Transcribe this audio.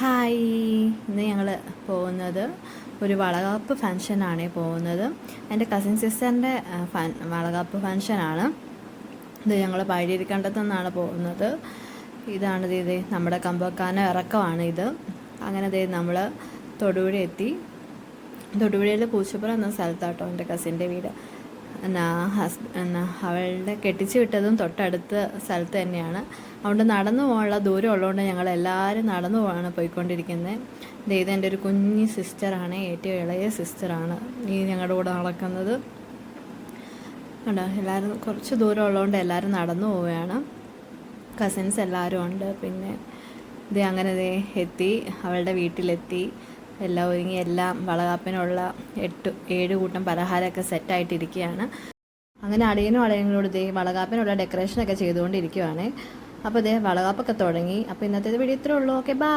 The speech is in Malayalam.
ഹായ്. ഇന്ന് ഞങ്ങൾ പോകുന്നത് ഒരു വളകാപ്പ് ഫങ്ഷനാണ് പോകുന്നത്. എന്റെ കസിൻ സിസ്റ്ററിന്റെ വളകാപ്പ് ഫങ്ഷനാണ് ഇത് ഞങ്ങൾ പഴയിരിക്കണ്ടത്തു നിന്നാണ് പോകുന്നത്. ഇതാണ് ഇത് നമ്മുടെ കമ്പക്കാന ഇറക്കമാണ് ഇത്. അങ്ങനെ ഇത് നമ്മൾ തൊടുപുഴ എത്തി. തൊടുപുഴയിൽ പൂച്ചപ്പുറം എന്ന സ്ഥലത്താട്ടോ എന്റെ കസിന്റെ വീട്. എന്നാ ഹസ് എന്നാ അവളുടെ കെട്ടിച്ചു വിട്ടതും തൊട്ടടുത്ത സ്ഥലത്ത് തന്നെയാണ്. അതുകൊണ്ട് നടന്നു പോകാനുള്ള ദൂരം ഉള്ളതുകൊണ്ട് ഞങ്ങൾ എല്ലാവരും നടന്നു പോവാണ് പോയിക്കൊണ്ടിരിക്കുന്നത് ദേ ഇത് എന്റെ ഒരു കുഞ്ഞി സിസ്റ്ററാണ് ഏറ്റവും ഇളയ സിസ്റ്ററാണ് ഈ ഞങ്ങളുടെ കൂടെ നടക്കുന്നത്. കണ്ടോ എല്ലാവരും കുറച്ച് ദൂരം ഉള്ളതുകൊണ്ട് എല്ലാവരും നടന്നു പോവുകയാണ്. കസിൻസ് എല്ലാവരും ഉണ്ട്. പിന്നെ ഇത് അങ്ങനെ എത്തി അവളുടെ വീട്ടിലെത്തി. എല്ലാം ഒരുങ്ങി എല്ലാം വളകാപ്പിനുള്ള എട്ട് ഏഴ് കൂട്ടം പലഹാരമൊക്കെ സെറ്റായിട്ടിരിക്കുകയാണ് അങ്ങനെ അടിയനും അടയങ്ങളോട് ഇതേ വളകാപ്പിനുള്ള ഡെക്കറേഷനൊക്കെ ചെയ്തുകൊണ്ടിരിക്കുവാണ്. അപ്പോൾ ഇതേ വളകാപ്പൊക്കെ തുടങ്ങി. അപ്പോൾ ഇന്നത്തെ വീഡിയോ ഇത്രേ ഉള്ളൂ. Okay bye